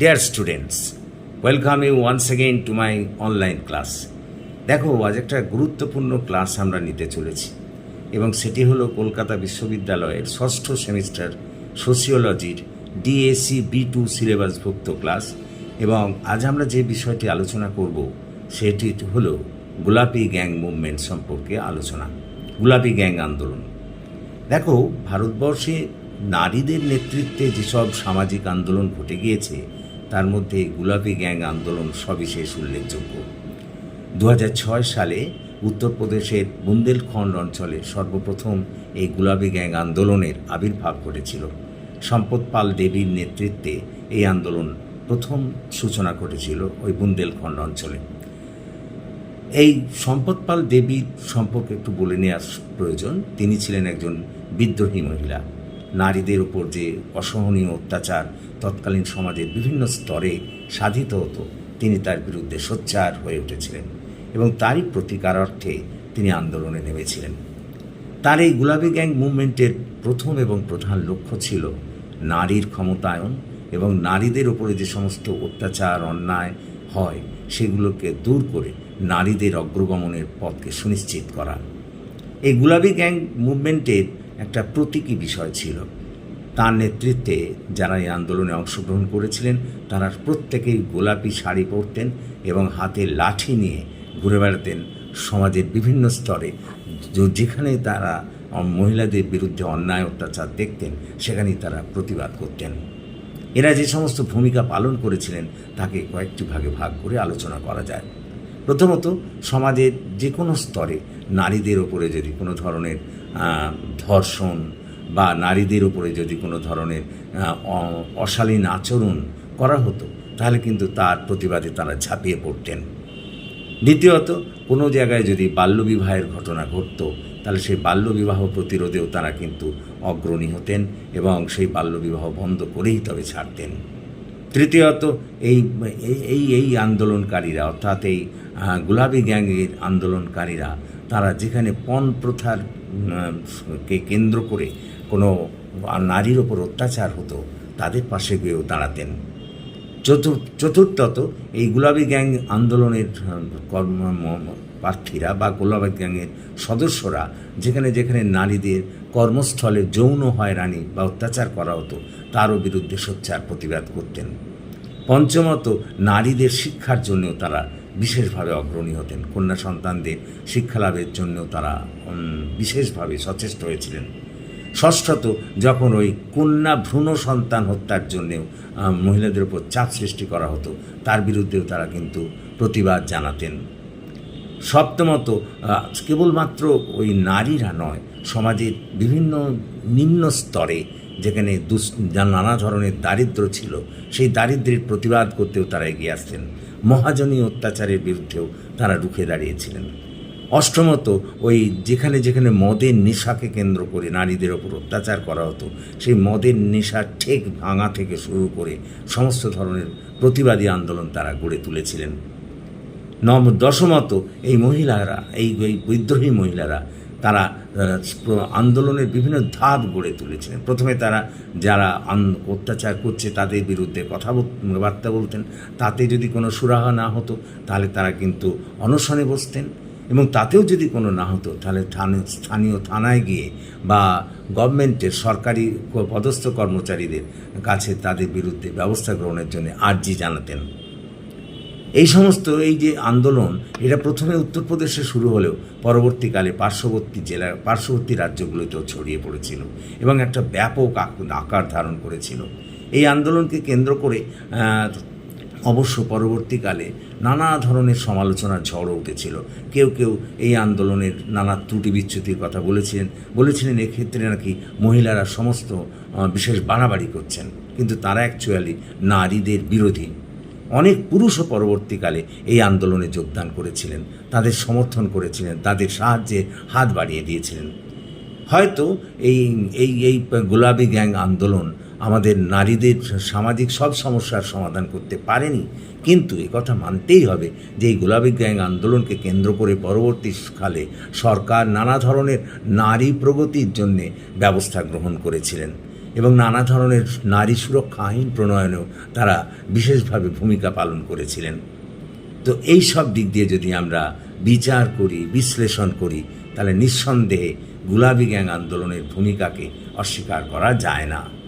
Dear students welcome you once again to my online class দেখো, আজ একটা গুরুত্বপূর্ণ ক্লাস আমরা নিতে চলেছি এবং সেটি হলো কলকাতা বিশ্ববিদ্যালয়ের ষষ্ঠ সেমিস্টার সোসিওলজির ডিএসি বি টু সিলেবাসভুক্ত ক্লাস এবং আজ আমরা যে বিষয়টি আলোচনা করব, সেটি হলো গোলাপি গ্যাং মুভমেন্ট সম্পর্কে আলোচনা, গোলাপি গ্যাং আন্দোলন। দেখো, ভারতবর্ষে নারীদের নেতৃত্বে যেসব সামাজিক আন্দোলন ঘটে গিয়েছে তার মধ্যে গোলাপি গ্যাং আন্দোলন সবিশেষ উল্লেখযোগ্য। দু হাজার ছয় সালে উত্তরপ্রদেশের বুন্দেলখণ্ড অঞ্চলে সর্বপ্রথম এই গোলাপি গ্যাং আন্দোলনের আবির্ভাব ঘটেছিল। সম্পদ পাল দেবীর নেতৃত্বে এই আন্দোলন প্রথম সূচনা ঘটেছিল ওই বুন্দেলখণ্ড অঞ্চলে। এই সম্পদপাল দেবীর সম্পর্কে একটু বলে নেওয়ার প্রয়োজন, তিনি ছিলেন একজন বিদ্রোহী মহিলা। নারীদের উপর যে অসহনীয় অত্যাচার তৎকালীন সমাজের বিভিন্ন স্তরে সাধিত হতো। তিনি তার বিরুদ্ধে সোচ্চার হয়ে উঠেছিলেন এবং তারই প্রতিকারার্থে তিনি আন্দোলনে নেমেছিলেন। তার এই গুলাবি গ্যাং মুভমেন্টের প্রথম এবং প্রধান লক্ষ্য ছিল নারীর ক্ষমতায়ন এবং নারীদের ওপরে যে সমস্ত অত্যাচার, অন্যায় হয়, সেগুলোকে দূর করে নারীদের অগ্রগমনের পথকে সুনিশ্চিত করা। এই গুলাবি গ্যাং মুভমেন্টের একটা প্রতীকী বিষয় ছিল। তার নেতৃত্বে যারা এই আন্দোলনে অংশগ্রহণ করেছিলেন, তারা প্রত্যেকেই গোলাপি শাড়ি পরতেন এবং হাতে লাঠি নিয়ে ঘুরে বেড়াতেন সমাজের বিভিন্ন স্তরে। যেখানে তারা মহিলাদের বিরুদ্ধে অন্যায় অত্যাচার দেখতেন, সেখানেই তারা প্রতিবাদ করতেন। এরা যে সমস্ত ভূমিকা পালন করেছিলেন, তাকে কয়েকটি ভাগে ভাগ করে আলোচনা করা যায়। প্রথমত, সমাজের যে কোনো স্তরে নারীদের ওপরে যদি কোনো ধরনের ধর্ষণ বা নারীদের উপরে যদি কোনো ধরনের অশালীন আচরণ করা হতো, তাহলে কিন্তু তার প্রতিবাদে তারা ঝাঁপিয়ে পড়তেন। দ্বিতীয়ত, কোনো জায়গায় যদি বাল্যবিবাহের ঘটনা ঘটতো, তাহলে সেই বাল্যবিবাহ প্রতিরোধেও তারা কিন্তু অগ্রণী হতেন এবং সেই বাল্যবিবাহ বন্ধ করেই তবে ছাড়তেন। তৃতীয়ত, এই, এই- এই আন্দোলনকারীরা, অর্থাৎ এই গুলাবি গ্যাংয়ের আন্দোলনকারীরা, তারা যেখানে পণ প্রথার কে কেন্দ্র করে কোনো নারীর ওপর অত্যাচার হতো, তাদের পাশে গিয়েও দাঁড়াতেন। চতুর্থ চতুর্থত এই গোলাপি গ্যাং আন্দোলনের কর্ম প্রার্থীরা বা গোলাপি গ্যাংয়ের সদস্যরা যেখানে যেখানে নারীদের কর্মস্থলে যৌন হয়রানি বা অত্যাচার করা হতো, তারও বিরুদ্ধে সোচ্চার প্রতিবাদ করতেন। পঞ্চমত, নারীদের শিক্ষার জন্যও তারা বিশেষভাবে অগ্রণী হতেন। কন্যা সন্তানদের শিক্ষালাভের জন্যও তারা বিশেষভাবে সচেষ্ট হয়েছিলেন। ষষ্ঠত যখন ওই কন্যা ভ্রূণ সন্তান হত্যার জন্যেও মহিলাদের উপর চাপ সৃষ্টি করা হতো, তার বিরুদ্ধেও তারা কিন্তু প্রতিবাদ জানাতেন। সপ্তমত কেবলমাত্র ওই নারীরা নয় সমাজের বিভিন্ন নিম্ন স্তরে যেখানে দুস নানা ধরনের দারিদ্র ছিল, সেই দারিদ্র্যের প্রতিবাদ করতেও তারা এগিয়ে আসতেন। মহাজনী অত্যাচারের বিরুদ্ধেও তারা রুখে দাঁড়িয়েছিলেন। অষ্টমত, ওই যেখানে যেখানে মদের নেশাকে কেন্দ্র করে নারীদের ওপর অত্যাচার করা হতো, সেই মদের নেশা ঠেক ভাঙা থেকে শুরু করে সমস্ত ধরনের প্রতিবাদী আন্দোলন তারা গড়ে তুলেছিলেন। নব দশমত, এই মহিলারা, এই বিদ্রোহী মহিলারা, তারা আন্দোলনের বিভিন্ন ধাপ গড়ে তুলেছিলেন। প্রথমে তারা যারা অত্যাচার করছে তাদের বিরুদ্ধে কথা বার্তা বলতেন। তাতে যদি কোনো সুরাহা না হতো, তাহলে তারা কিন্তু অনশনে বসতেন। এবং তাতেও যদি কোনো না হতো, তাহলে থানে- স্থানীয় থানায় গিয়ে বা গভর্নমেন্টের সরকারি পদস্থ কর্মচারীদের কাছে তাদের বিরুদ্ধে ব্যবস্থা গ্রহণের জন্য আর্জি জানাতেন। এই সমস্ত, এই যে আন্দোলন, এটা প্রথমে উত্তরপ্রদেশে শুরু হলেও পরবর্তীকালে পার্শ্ববর্তী জেলা, পার্শ্ববর্তী রাজ্যগুলোতেও ছড়িয়ে পড়েছিল এবং একটা ব্যাপক আকার ধারণ করেছিল। এই আন্দোলনকে কেন্দ্র করে অবশ্য পরবর্তীকালে নানা ধরনের সমালোচনার ঝড়ও উঠেছিল। কেউ কেউ এই আন্দোলনের নানা ত্রুটি বিচ্যুতির কথা বলেছিলেন বলেছিলেন এক্ষেত্রে নাকি মহিলারা সমস্ত বিশেষ বাড়াবাড়ি করছেন। কিন্তু তারা অ্যাকচুয়ালি নারীদের বিরোধী। অনেক পুরুষও পরবর্তীকালে এই আন্দোলনে যোগদান করেছিলেন, তাদের সমর্থন করেছিলেন, তাদের সাহায্যে হাত বাড়িয়ে দিয়েছিলেন। হয়তো এই এই এই গোলাপি গ্যাং আন্দোলন আমাদের নারীদের সামাজিক সব সমস্যার সমাধান করতে পারেনি। কিন্তু কথা মানতেই হবে যে এই গোলাপি গ্যাং আন্দোলনকে কেন্দ্র করে পরবর্তীকালে সরকার নানা ধরনের নারী প্রগতির জন্যে ব্যবস্থা গ্রহণ করেছিলেন এবং নানা ধরনের নারী সুরক্ষা আইন প্রণয়নেও তারা বিশেষভাবে ভূমিকা পালন করেছিলেন। তো এই সব দিক দিয়ে যদি আমরা বিচার করি, বিশ্লেষণ করি, তাহলে নিঃসন্দেহে গুলাবি গ্যাং আন্দোলনের ভূমিকাকে অস্বীকার করা যায় না।